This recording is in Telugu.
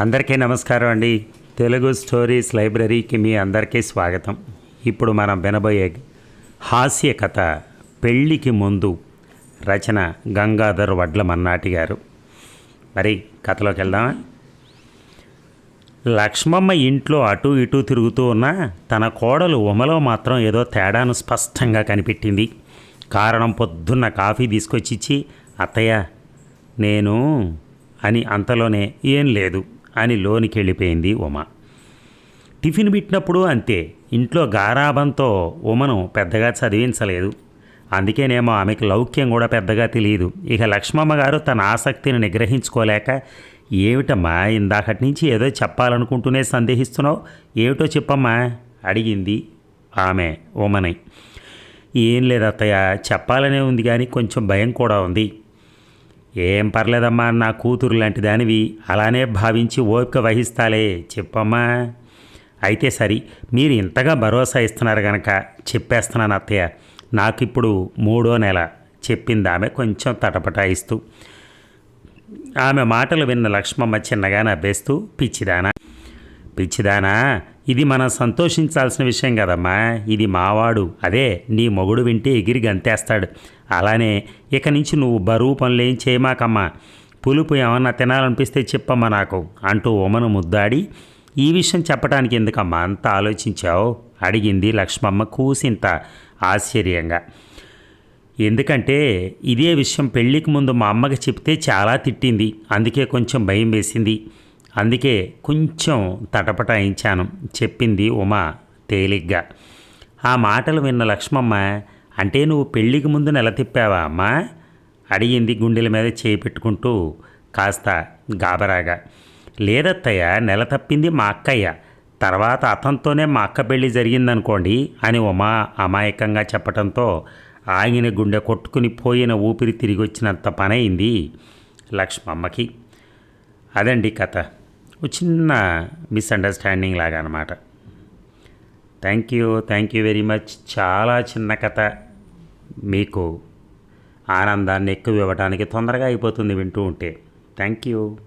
అందరికీ నమస్కారం అండి. తెలుగు స్టోరీస్ లైబ్రరీకి మీ అందరికీ స్వాగతం. ఇప్పుడు మనం వినబోయే హాస్య కథ పెళ్ళికి ముందు రచన గంగాధర్ వడ్ల మన్నాటి గారు. మరి కథలోకి వెళ్దామా? లక్ష్మమ్మ ఇంట్లో అటు ఇటు తిరుగుతూ ఉన్న తన కోడలు ఉమలో మాత్రం ఏదో తేడాను స్పష్టంగా కనిపెట్టింది. కారణం పొద్దున్న కాఫీ తీసుకొచ్చిచ్చి అత్తయ్య నేను అని అంతలోనే ఏం లేదు అని లోనికి వెళ్ళిపోయింది ఉమ. టిఫిన్ పెట్టినప్పుడు అంతే ఇంట్లో గారాబంతో ఉమను పెద్దగా చదివించలేదు. అందుకేనేమో ఆమెకు లౌక్యం కూడా పెద్దగా తెలియదు. ఇక లక్ష్మమ్మ గారు తన ఆసక్తిని నిగ్రహించుకోలేక ఏమిటమ్మా ఇందాకటి నుంచి ఏదో చెప్పాలనుకుంటూనే సందేహిస్తున్నావు? ఏమిటో చెప్పమ్మా? అడిగింది ఆమె ఉమని. ఏం లేదు అత్తయ్య చెప్పాలనే ఉంది కానీ కొంచెం భయం కూడా ఉంది. ఏం పర్లేదమ్మా నా కూతురు లాంటి దానివి. అలానే భావించి ఓపిక వహిస్తాలే చెప్పమ్మా. అయితే సరి మీరు ఇంతగా భరోసా ఇస్తున్నారు గనక చెప్పేస్తున్నాను అత్తయ్య. నాకు ఇప్పుడు మూడో నెల చెప్పింది ఆమె కొంచెం తటపటాయిస్తూ. ఆమె మాటలు విన్న లక్ష్మమ్మ చిన్నగా నవ్వేస్తూ పిచ్చిదానా పిచ్చిదానా ఇది మనం సంతోషించాల్సిన విషయం కదమ్మా. ఇది మావాడు. అదే నీ మొగుడు వింటే ఎగిరి గంతేస్తాడు. అలానే ఇక నుంచి నువ్వు బరువు పనులు ఏం చేయమాకమ్మా. పులుపు ఏమన్నా తినాలనిపిస్తే చెప్పమ్మా నాకు అంటూ ఉమను ముద్దాడి ఈ విషయం చెప్పడానికి ఎందుకమ్మా అంత ఆలోచించావు? అడిగింది లక్ష్మమ్మ కూసింత ఆశ్చర్యంగా. ఎందుకంటే ఇదే విషయం పెళ్ళికి ముందు మా అమ్మకి చెప్తే చాలా తిట్టింది. అందుకే కొంచెం భయం వేసింది. అందుకే కొంచెం తటపటాయించాను చెప్పింది ఉమా తేలిగ్గా. ఆ మాటలు విన్న లక్ష్మమ్మ అంటే నువ్వు పెళ్ళికి ముందు నెల తిప్పావా అమ్మా? అడిగింది గుండెల మీద చేయి పెట్టుకుంటూ కాస్త గాబరాగా లేదత్తయ్య నెల తప్పింది మా అక్కయ్య. తర్వాత అతనితోనే మా అక్క పెళ్ళి జరిగిందనుకోండి అని ఉమా అమాయకంగా చెప్పడంతో ఆగిన గుండె కొట్టుకుని పోయిన ఊపిరి తిరిగి వచ్చినంత పనైంది లక్ష్మమ్మకి. అదండి కథ. ఒక చిన్న మిస్అండర్స్టాండింగ్ లాగా అనమాట thank you thank you very much చాలా చిన్న కథ మీకు ఆనందాన్ని ఎక్కువ ఇవ్వడానికి తొందరగా అయిపోతుంది వింటూ ఉంటే. Thank you